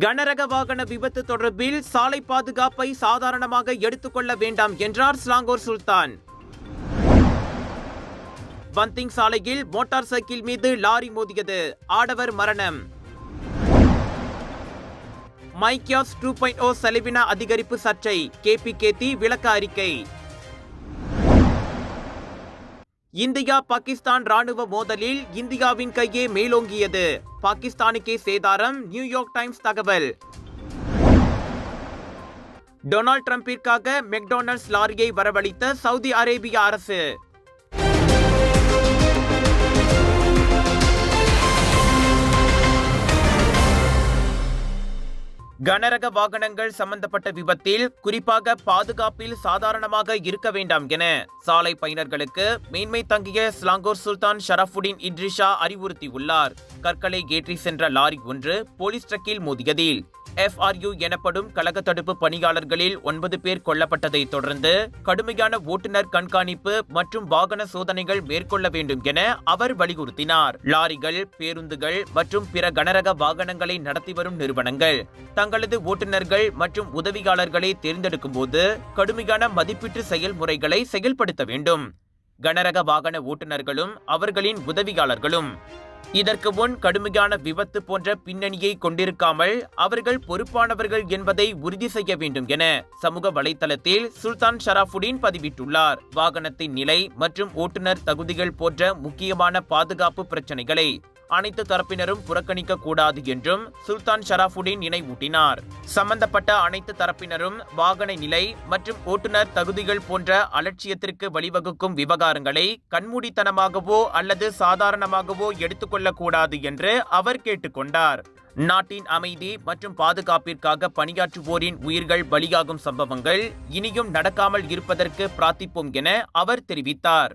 கனரக வாகன விபத்து தொடர்பில் சாலை பாதுகாப்பை சாதாரணமாக எடுத்துக்கொள்ள வேண்டாம் என்றார் ஸ்லாங்கோர் சுல்தான். பந்திங் சாலையில் மோட்டார் சைக்கிள் மீது லாரி மோதியது. ஆடவர் மரணம். மைக்கியாஸ் டூ பாயிண்ட் ஓ செலவின அதிகரிப்பு சர்ச்சை. கேபி கேத்தி விளக்க அறிக்கை. இந்தியா பாகிஸ்தான் ராணுவ மோதலில் இந்தியாவின் கையே மேலோங்கியது. பாகிஸ்தானுக்கே சேதாரம் நியூயார்க் டைம்ஸ் தகவல். டொனால்ட் ட்ரம்பிற்காக மெக்டொனால்ட்ஸ் லாரியை வரவழைத்த சவுதி அரேபிய அரசு. கனரக வாகனங்கள் சம்பந்தப்பட்ட விபத்தில் குறிப்பாக பாதுகாப்பில் சாதாரணமாக இருக்க வேண்டாம் என சாலை பயனர்களுக்கு மேன்மை தங்கிய ஸ்லாங்கோர் சுல்தான் ஷரஃபுடின் இட்ரிஷா அறிவுறுத்தியுள்ளார். கற்களை ஏற்றி சென்ற லாரி ஒன்று போலீஸ் ட்ரக்கில் மோதியதில். எஃப்ஆர்யூ எனப்படும் கழக தடுப்பு பணியாளர்களில் ஒன்பது பேர் கொல்லப்பட்டதை தொடர்ந்து கடுமையான ஓட்டுநர் கண்காணிப்பு மற்றும் வாகன சோதனைகள் மேற்கொள்ள வேண்டும் என அவர் வலியுறுத்தினார். லாரிகள் பேருந்துகள் மற்றும் பிற கனரக வாகனங்களை நடத்தி வரும் நிறுவனங்கள் தங்களது ஓட்டுநர்கள் மற்றும் உதவியாளர்களை தேர்ந்தெடுக்கும் போது கடுமையான மதிப்பீட்டு செயல்முறைகளை செயல்படுத்த வேண்டும். கனரக வாகன ஓட்டுநர்களும் அவர்களின் உதவியாளர்களும். இதற்கு முன் கடுமையான விபத்து போன்ற பின்னணியை கொண்டிருக்காமல் அவர்கள் பொறுப்பானவர்கள் என்பதை உறுதி செய்ய வேண்டும் என சமூக வலைதளத்தில் சுல்தான் ஷராஃபுடீன் பதிவிட்டுள்ளார். வாகனத்தின் நிலை மற்றும் ஓட்டுநர் தகுதிகள் போன்ற முக்கியமான பாதுகாப்பு பிரச்சனைகளை அனைத்து தரப்பினரும் புறக்கணிக்க கூடாது என்றும் சுல்தான் ஷராஃபுடீன் நினைவூட்டினார். சம்பந்தப்பட்ட அனைத்து தரப்பினரும் வாகன நிலை மற்றும் ஓட்டுநர் தகுதிகள் போன்ற அலட்சியத்திற்கு வழிவகுக்கும் விவகாரங்களை கண்மூடித்தனமாகவோ அல்லது சாதாரணமாகவோ எடுத்துக்கொள்ளக்கூடாது என்று அவர் கேட்டுக்கொண்டார். நாட்டின் அமைதி மற்றும் பாதுகாப்பிற்காக பணியாற்றுவோரின் உயிர்கள் பலியாகும் சம்பவங்கள் இனியும் நடக்காமல் இருப்பதற்கு பிரார்த்திப்போம் என அவர் தெரிவித்தார்.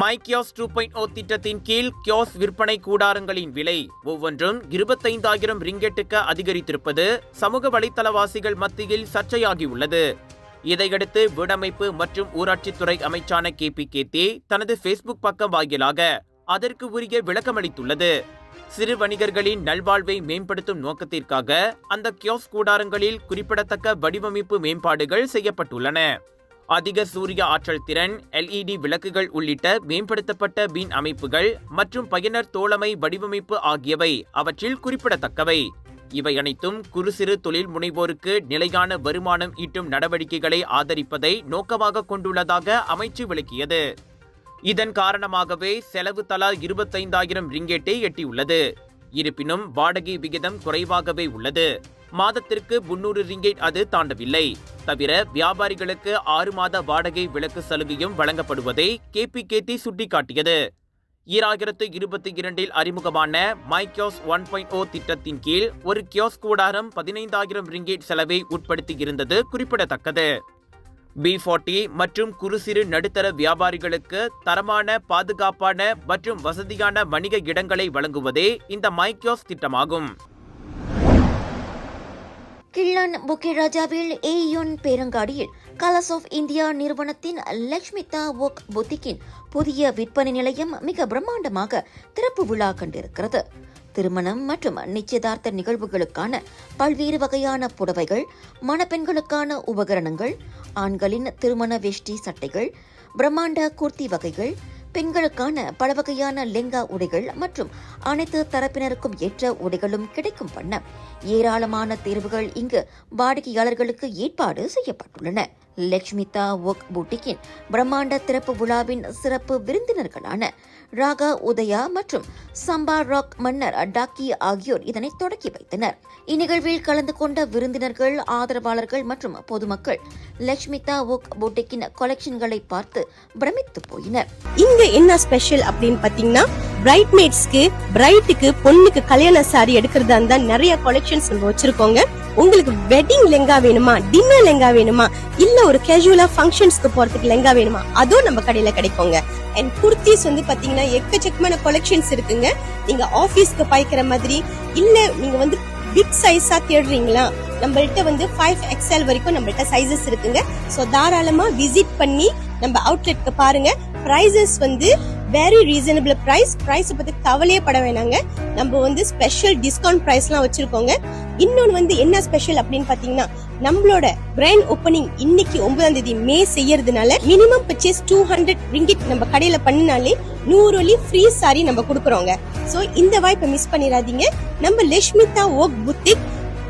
My Kiosk two point O திட்டத்தின் கீழ் கியோஸ் விற்பனை கூடாரங்களின் விலை ஒவ்வொன்றும் இருபத்தைந்தாயிரம் ரிங்கெட்டுக்கு அதிகரித்திருப்பது சமூக வலைத்தளவாசிகள் மத்தியில் சர்ச்சையாகியுள்ளது. இதையடுத்து வீடமைப்பு மற்றும் ஊராட்சித்துறை அமைச்சான கே பி கேத்தி தனது ஃபேஸ்புக் பக்கம் வாயிலாக அதற்கு உரிய விளக்கமளித்துள்ளது. சிறு வணிகர்களின் நல்வாழ்வை மேம்படுத்தும் நோக்கத்திற்காக அந்த கியோஸ் கூடாரங்களில் குறிப்பிடத்தக்க வடிவமைப்பு மேம்பாடுகள் செய்யப்பட்டுள்ளன. அதிக சூரிய ஆற்றல் திறன் எல்இடி விளக்குகள் உள்ளிட்ட மேம்படுத்தப்பட்ட பீன் அமைப்புகள் மற்றும் பயனர் தோழமை வடிவமைப்பு ஆகியவை அவற்றில் குறிப்பிடத்தக்கவை. இவை அனைத்தும் குறு சிறு தொழில் முனைவோருக்கு நிலையான வருமானம் ஈட்டும் நடவடிக்கைகளை ஆதரிப்பதை நோக்கமாக கொண்டுள்ளதாக அமைச்சு விளக்கியது. இதன் காரணமாகவே செலவு தலா இருபத்தைந்தாயிரம் ரிங்கேட்டை எட்டியுள்ளது. இருப்பினும் வாடகை விகிதம் குறைவாகவே உள்ளது. மாதத்திற்கு முன்னூறு ரிங்கெட் அது தாண்டவில்லை. தவிர வியாபாரிகளுக்கு ஆறு மாத வாடகை விலக்கு சலுகையும் வழங்கப்படுவதை கேபி சுட்டிக்காட்டியது. ஈராயிரத்து இருபத்தி இரண்டில் அறிமுகமான My Kiosk one point O திட்டத்தின் கீழ் ஒரு கியோஸ் கூடாரம் பதினைந்தாயிரம் ரிங்கேட் செலவை உட்படுத்தி இருந்தது குறிப்பிடத்தக்கது. பி ஃபார்ட்டி மற்றும் குறு சிறு நடுத்தர வியாபாரிகளுக்கு தரமான பாதுகாப்பான மற்றும் வசதியான வணிக இடங்களை வழங்குவதே இந்த மைக்யோஸ் திட்டமாகும். கிள்ளன் புக்கிராஜாவில் ஏயோன் பேரங்காடியில் கலர்ஸ் ஆஃப் இந்தியா நிறுவனத்தின் லக்ஷ்மிதா ஒக் புத்திக்கின் புதிய விற்பனை நிலையம் மிக பிரம்மாண்டமாக திறப்பு விழா கண்டிருக்கிறது. திருமணம் மற்றும் நிச்சயதார்த்த நிகழ்வுகளுக்கான பல்வேறு வகையான புடவைகள் மணப்பெண்களுக்கான உபகரணங்கள் ஆண்களின் திருமண வேஷ்டி சட்டைகள் பிரம்மாண்ட குர்த்தி வகைகள் பெண்களுக்கான பல வகையான லெங்கா உடைகள் மற்றும் அனைத்து தரப்பினருக்கும் ஏற்ற உடைகளும் கிடைக்கும் வண்ணம் ஏராளமான தேர்வுகள் இங்கு வாடிக்கையாளர்களுக்கு ஏற்பாடு செய்யப்பட்டுள்ளன. லக்ஷ்மிதா ஒக் பூட்டிக்கின் பிரம்மாண்ட திறப்பு விழாவின் சிறப்பு விருந்தினர்களான ராகா உதயா மற்றும் சம்பா ராக் மன்னர் டாக்கி ஆகியோர் இதனை தொடக்கி வைத்தனர். இந்நிகழ்வில் கலந்து கொண்ட விருந்தினர்கள் ஆதரவாளர்கள் மற்றும் பொதுமக்கள் லக்ஷ்மிதா ஒக் போட்டிக்கின் கொலெக்ஷன்களை பார்த்து பிரமித்து போயினர். இங்க என்ன ஸ்பெஷல் அப்படின்னு பாத்தீங்கன்னா பிரைட்மேட்ஸ்க்கு பிரைட்டுக்கு பொண்ணுக்கு கல்யாண சாரி எடுக்கிறதா இருந்தா நிறைய கலெக்ஷன்ஸ் நம்ம வச்சிருக்கோங்க. உங்களுக்கு வெட்டிங் லெங்கா வேணுமா டின்னர் லெங்கா வேணுமா இல்ல ஒரு கேஷுவலா ஃபங்க்ஷன்ஸ்க்கு போறதுக்கு லெங்கா வேணுமா அதுவும் நம்ம கடையில கிடைக்குங்க. அண்ட் குர்த்திஸ் வந்து பாத்தீங்கன்னா எக்கச்சக்கமான கலெக்ஷன்ஸ் இருக்குங்க. நீங்க ஆபீஸ்க்கு பாய்க்கிற மாதிரி இல்ல நீங்க வந்து பிக் சைஸா தேடுறீங்களா நம்மள்ட்ட வந்து ஃபைவ் எக்ஸ்எல் வரைக்கும் நம்மள்ட்ட சைஸஸ் இருக்குங்க. ஸோ தாராளமா விசிட் பண்ணி நம்ம அவுட்லெட்க்கு பாருங்க. ப்ரைசஸ் வந்து வெரி ரீசனபிள் ப்ரைஸ் ப்ரைஸை பத்தி கவலையே பட வேணாங்க. நம்ம வந்து ஸ்பெஷல் டிஸ்கவுண்ட் ப்ரைஸ்லாம் வச்சிருக்கோங்க. இன்னொன்று வந்து என்ன ஸ்பெஷல் அப்படின்னு பாத்தீங்கன்னா நம்மளோட கிராண்ட் ஓப்பனிங் இன்னைக்கு ஒன்பதாம் தேதி மே செய்யறதுனால minimum purchase two hundred ringgit நம்ம கடையில பண்ணினாலே நூறு ஒலி ஃப்ரீ சாரி நம்ம கொடுக்குறோங்க. ஸோ இந்த வாய்ப்பை மிஸ் பண்ணிடாதீங்க நம்ம லட்சுமிதா ஓக் புத்திக்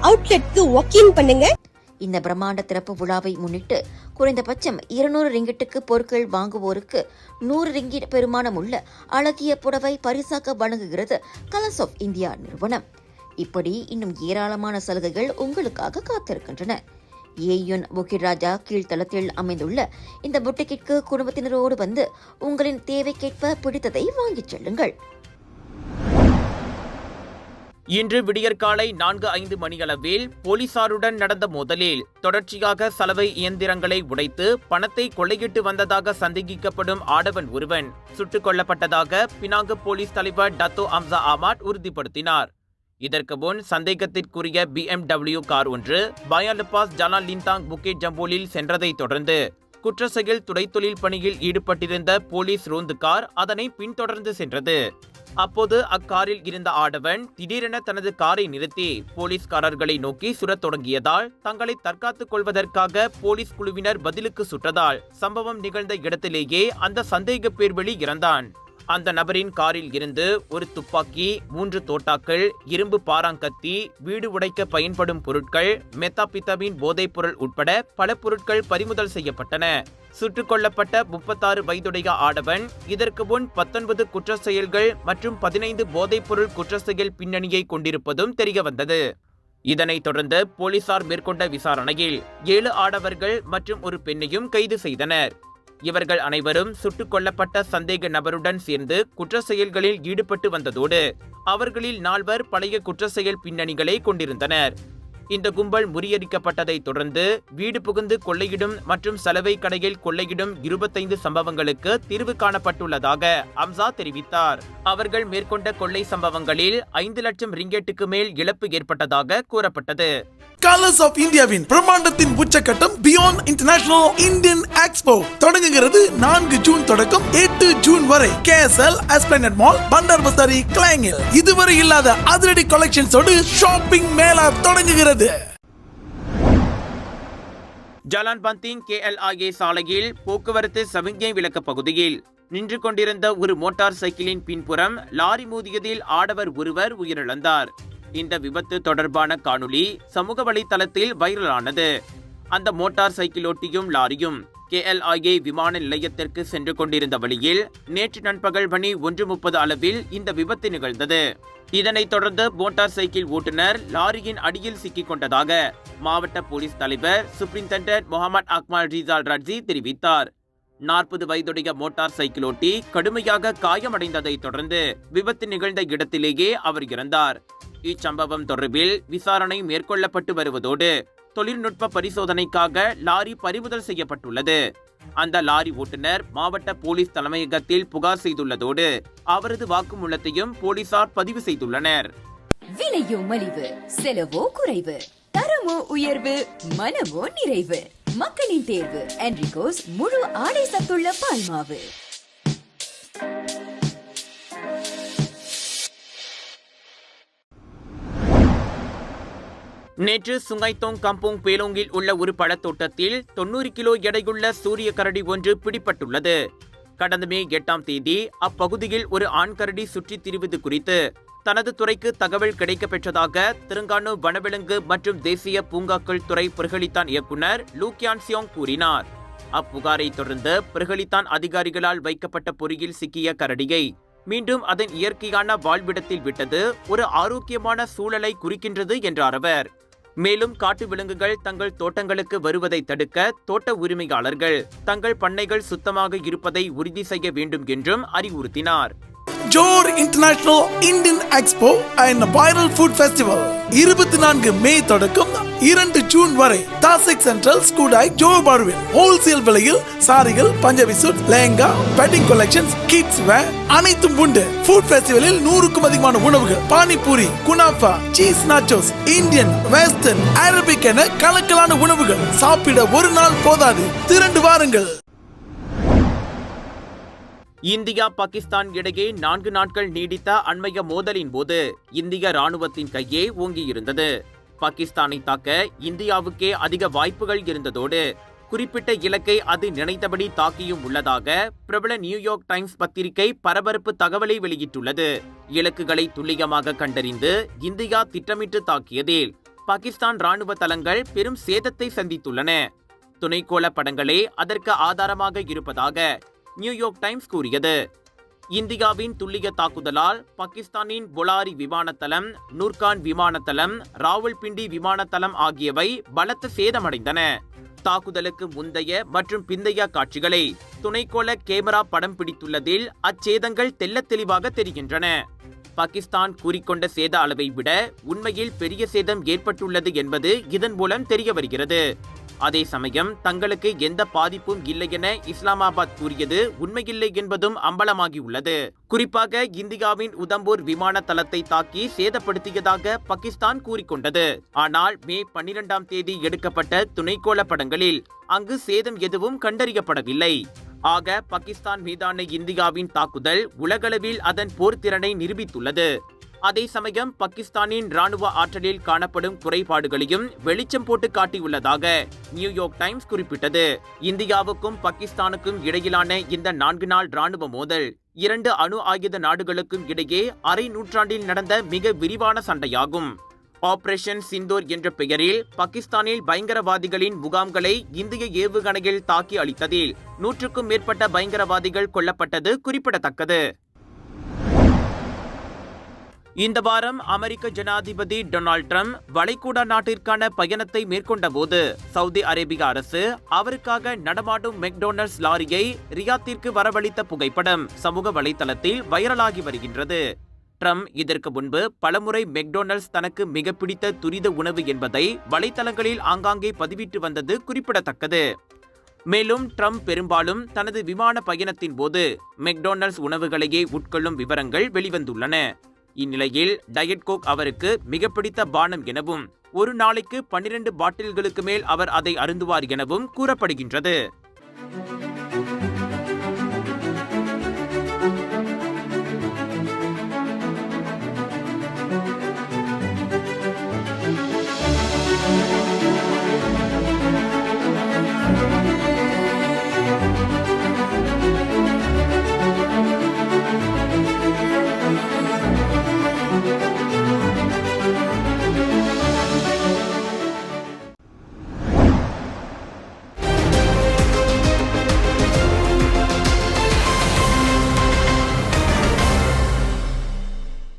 அவுட்லெட்க்கு வாக்கிங் பண்ணுங்க. இந்த பிரம்மாண்ட திறப்பு விழாவை முன்னிட்டு குறைந்தபட்சம் இருநூறு ரிங்கிட்டுக்கு பொருட்கள் வாங்குவோருக்கு நூறு ரிங்கிட் பெருமானம் உள்ள அழகிய புடவை பரிசாக வழங்குகிறது கலர்ஸ் ஆஃப் இந்தியா நிறுவனம். இப்படி இன்னும் ஏராளமான சலுகைகள் உங்களுக்காக காத்திருக்கின்றன. ஏயுன் புகிராஜா கீழ்த்தளத்தில் அமைந்துள்ள இந்த புட்டிக்கிற்கு குடும்பத்தினரோடு வந்து உங்களின் தேவைக்கேற்ப பிடித்ததை வாங்கிச் செல்லுங்கள். இன்று விடியற்காலை நான்கு ஐந்து மணியளவில் போலீசாருடன் நடந்த மோதலில் தொடர்ச்சியாக சலவை இயந்திரங்களை உடைத்து பணத்தை கொள்ளையிட்டு வந்ததாக சந்தேகிக்கப்படும் ஆடவன் ஒருவன் சுட்டுக் கொல்லப்பட்டதாக பினாங்கு போலீஸ் தலைவர் டத்தோ அம்சா ஆமாட் உறுதிப்படுத்தினார். இதற்கு முன் சந்தேகத்திற்குரிய பிஎம்டபிள்யூ கார் ஒன்று பயாலுபாஸ் ஜலான் லிந்தாங் புக்கே ஜம்போலில் சென்றதை தொடர்ந்து குற்ற செயல் துடைத்தொழில் பணியில் ஈடுபட்டிருந்த போலீஸ் ரோந்து கார் அதனை பின்தொடர்ந்து சென்றது. அப்போது அக்காரில் இருந்த ஆடவன் திடீரென தனது காரை நிறுத்தி போலீஸ்காரர்களை நோக்கி சுடத் தொடங்கியதால் தங்களை தற்காத்துக் கொள்வதற்காக போலீஸ் குழுவினர் பதிலுக்கு சுட்டதால் சம்பவம் நிகழ்ந்த இடத்திலேயே அந்த சந்தேக பேர்வெளி இறந்தான். அந்த நபரின் காரில் இருந்து ஒரு துப்பாக்கி மூன்று தோட்டாக்கள் இரும்பு பாராங்கத்தி வீடு உடைக்க பயன்படும் பொருட்கள் மெத்தாபித்தமின் போதைப்பொருள் உட்பட பல பொருட்கள் பறிமுதல் செய்யப்பட்டன. சுட்டுக் கொல்லப்பட்ட முப்பத்தாறு வயதுடைய ஆடவன் இதற்கு முன் பத்தொன்பது குற்ற செயல்கள் மற்றும் பதினைந்து போதைப்பொருள் குற்ற செயல் பின்னணியை கொண்டிருப்பதும் தெரியவந்தது. இதனைத் தொடர்ந்து போலீசார் மேற்கொண்ட விசாரணையில் ஏழு ஆடவர்கள் மற்றும் ஒரு பெண்ணையும் கைது செய்தனர். இவர்கள் அனைவரும் சுட்டுக் கொல்லப்பட்ட சந்தேக நபருடன் சேர்ந்து குற்ற செயல்களில் ஈடுபட்டு வந்ததோடு அவர்களில் நால்வர் பழைய குற்ற செயல் பின்னணிகளை கொண்டிருந்தனர். இந்த கும்பல் முறியடிக்கப்பட்டதைத் தொடர்ந்து வீடு புகுந்து கொள்ளையிடும் மற்றும் சலவை கடையில் கொள்ளையிடும் இருபத்தைந்து சம்பவங்களுக்கு தீர்வு காணப்பட்டுள்ளதாக அம்சா தெரிவித்தார். அவர்கள் மேற்கொண்ட கொள்ளை சம்பவங்களில் ஐந்து லட்சம் ரிங்கெட்டுக்கு மேல் இழப்பு ஏற்பட்டதாக கூறப்பட்டது. கலர்ஸ் ஆஃப் இந்தியாவின் பிரம்மாண்டத்தின் உச்சக்கட்டம் பியாண்ட் இன்டர்நேஷனல் இந்தியன் எக்ஸ்போ தொடங்குகிறது நான்கு ஜூன் தொடக்கம் எட்டு ஜூன் வரை. கேஎஸ்எல் எஸ்பிளனட் மால் பண்டார் பஸ்தாரி கிளாங்கில் இதுவரை இல்லாத அதிரடி கலெக்ஷன்ஸோடு ஷாப்பிங் மேலா தொடங்குகிறது. ஜலான் கேஎல் ஆகிய சாலையில் போக்குவரத்து சமிக்ஞை விளக்க பகுதியில் நின்று கொண்டிருந்த ஒரு மோட்டார் சைக்கிளின் பின்புறம் லாரி மோதியதில் ஆடவர் ஒருவர் உயிரிழந்தார். இந்த விபத்து தொடர்பான காணொளி சமூக வலைதளத்தில் வைரலானது. அந்த மோட்டார் சைக்கிளோட்டியும் லாரியும் கேஎல்ஐஏ விமான நிலையத்திற்கு சென்று கொண்டிருந்த வழியில் நேற்று நண்பகல் மணி ஒன்று முப்பது அளவில் இந்த விபத்து நிகழ்ந்தது. இதனைத் தொடர்ந்து மோட்டார் சைக்கிள் ஓட்டுநர் லாரியின் அடியில் சிக்கிக் கொண்டதாக மாவட்ட போலீஸ் தலைவர் சுப்ரிண்டென்டன்ட் முகமது அக்மால் ரிசால் ரட்ஜி தெரிவித்தார். நாற்பது வயதுடைய மோட்டார் சைக்கிளோட்டி கடுமையாக காயமடைந்ததைத் தொடர்ந்து விபத்து நிகழ்ந்த இடத்திலேயே அவர் இறந்தார். இச்சம்பவம் தொடர்பில் விசாரணை மேற்கொள்ளப்பட்டு வருவதோடு தொழில்நுட்ப பரிசோதனைக்காக லாரி பறிமுதல் செய்யப்பட்டுள்ளது. அந்த லாரி ஓட்டுநர் மாவட்ட போலீஸ் தலைமையகத்தில் புகார் செய்துள்ளதோடு அவரது வாக்குமூலத்தையும் போலீசார் பதிவு செய்துள்ளனர். விலையோ மலிவு செலவோ குறைவு தரமோ உயர்வு மனமோ நிறைவு மக்களின் தேர்வு என்ரிகோஸ் முழு ஆடை சத்துள்ள பால்மாவு. நேற்று சுங்கைத்தோங் கம்போங் பேலோங்கில் உள்ள ஒரு பழத்தோட்டத்தில் தொண்ணூறு கிலோ எடையுள்ள சூரிய கரடி ஒன்று பிடிபட்டுள்ளது. கடந்த மே எட்டாம் தேதி அப்பகுதியில் ஒரு ஆண் கரடி சுற்றித் திரிவது குறித்து தனது துறைக்கு தகவல் கிடைக்கப்பெற்றதாக திருங்கானு வனவிலங்கு மற்றும் தேசிய பூங்காக்கள் துறை பிரகலித்தான் இயக்குனர் லூக்யான் சியோங் கூறினார். அப்புகாரை தொடர்ந்து பிரகலித்தான் அதிகாரிகளால் வைக்கப்பட்ட பொறியில் சிக்கிய கரடியை மீண்டும் அதன் இயற்கையான வாழ்விடத்தில் விட்டது ஒரு ஆரோக்கியமான சூழலை குறிக்கின்றது என்றார் அவர். மேலும் காட்டு விலங்குகள் தங்கள் தோட்டங்களுக்கு வருவதை தடுக்க தோட்ட உரிமையாளர்கள் தங்கள் பண்ணைகள் சுத்தமாக இருப்பதை உறுதி செய்ய வேண்டும் என்றும் அறிவுறுத்தினார். Johor International Indian Expo and viral food festival இருபத்தி நான்கு மே தொடக்கம் இரண்டு ஜூன் வரை தாசிக் சென்ட்ரல் ஸ்கூடாய் ஜோ பார்வில் ஹோல்சேல் விலையில் சாரிகள் Punjabi suit lehenga batting collections kids wear அனைத்தும் உண்டு. ஃபுட் ஃபெஸ்டிவலில் நூறுக்கும் அதிகமான உணவுகள் panipuri kunafa cheese nachos Indian western Arabic என கலக்கலான உணவுகள். சாப்பிட ஒரு நாள் போதாது. திரண்டு வாருங்கள். இந்தியா பாகிஸ்தான் இடையே நான்கு நாட்கள் நீடித்த அண்மைய மோதலின் போது இந்திய ராணுவத்தின் கையே ஓங்கியிருந்தது. பாகிஸ்தானை தாக்க இந்தியாவுக்கே அதிக வாய்ப்புகள் இருந்ததோடு குறிப்பிட்ட இலக்கை அது நினைத்தபடி தாக்கியும் உள்ளதாக பிரபல நியூயார்க் டைம்ஸ் பத்திரிகை பரபரப்பு தகவலை வெளியிட்டுள்ளது. இலக்குகளை துல்லியமாக கண்டறிந்து இந்தியா திட்டமிட்டு தாக்கியதில் பாகிஸ்தான் ராணுவ தளங்கள் பெரும் சேதத்தை சந்தித்துள்ளன. துணைக்கோள படங்களே அதற்கு ஆதாரமாக இருப்பதாக நியூயார்க் டைம்ஸ் கூறியது. இந்தியாவின் துல்லிய தாக்குதலால் பாகிஸ்தானின் பொலாரி விமானத்தளம் நூர்கான் விமானத்தளம் ராவல்பிண்டி விமானத்தளம் ஆகியவை பலத்த சேதமடைந்தன. தாக்குதலுக்கு முந்தைய மற்றும் பிந்தைய காட்சிகளை துணைக்கோள கேமரா படம் பிடித்துள்ளதில் அச்சேதங்கள் தெள்ளத் தெளிவாக தெரிகின்றன. பாகிஸ்தான் கூறிக்கொண்ட சேத அளவை விட உண்மையில் பெரிய சேதம் ஏற்பட்டுள்ளது என்பது இதன் மூலம் தெரிய வருகிறது. அதே சமயம் தங்களுக்கு எந்த பாதிப்பும் இல்லை என இஸ்லாமாபாத் கூறியது உண்மையில்லை என்பதும் அம்பலமாகியுள்ளது. குறிப்பாக இந்தியாவின் உதம்பூர் விமான தளத்தை தாக்கி சேதப்படுத்தியதாக பாகிஸ்தான் கூறிக்கொண்டது. ஆனால் மே பன்னிரெண்டாம் தேதி எடுக்கப்பட்ட துணைக்கோள படங்களில் அங்கு சேதம் எதுவும் கண்டறியப்படவில்லை. ஆக பாகிஸ்தான் மீதான இந்தியாவின் தாக்குதல் உலகளவில் அதன் போர்த்திறனை நிரூபித்துள்ளது. அதே சமயம் பாகிஸ்தானின் ராணுவ ஆற்றலில் காணப்படும் குறைபாடுகளையும் வெளிச்சம் போட்டு காட்டியுள்ளதாக நியூயார்க் டைம்ஸ் குறிப்பிட்டது. இந்தியாவுக்கும் பாகிஸ்தானுக்கும் இடையிலான இந்த நான்கு நாள் ராணுவ மோதல் இரண்டு அணு ஆயுத நாடுகளுக்கும் இடையே அரை நூற்றாண்டில் நடந்த மிக விரிவான சண்டையாகும். ஆபரேஷன் சிந்தூர் என்ற பெயரில் பாகிஸ்தானில் பயங்கரவாதிகளின் முகாம்களை இந்திய ஏவுகணையில் தாக்கி அளித்ததில் நூற்றுக்கும் மேற்பட்ட பயங்கரவாதிகள் கொல்லப்பட்டது குறிப்பிடத்தக்கது. இந்த வாரம் அமெரிக்க ஜனாதிபதி டொனால்ட் ட்ரம்ப் வளைகுடா நாட்டிற்கான பயணத்தை மேற்கொண்டபோது சவுதி அரேபிய அரசு அவருக்காக நடமாடும் மெக்டொனால்ட்ஸ் லாரியை ரியாத்திற்கு வரவழைத்த புகைப்படம் சமூக வலைதளத்தில் வைரலாகி வருகின்றது. ட்ரம்ப் இதற்கு முன்பு பலமுறை மெக்டொனால்ட்ஸ் தனக்கு மிக பிடித்த துரித உணவு என்பதை வலைத்தளங்களில் ஆங்காங்கே பதிவிட்டு வந்தது குறிப்பிடத்தக்கது. மேலும் ட்ரம்ப் பெரும்பாலும் தனது விமான பயணத்தின் போது மெக்டொனால்ட்ஸ் உணவுகளையே உட்கொள்ளும் விவரங்கள் வெளிவந்துள்ளன. இந்நிலையில் டயட் கோக் அவருக்கு மிக பிடித்த பானம் எனவும் ஒரு நாளைக்கு பன்னிரண்டு பாட்டில்களுக்கு மேல் அவர் அதை அருந்துவார் எனவும் கூறப்படுகின்றது.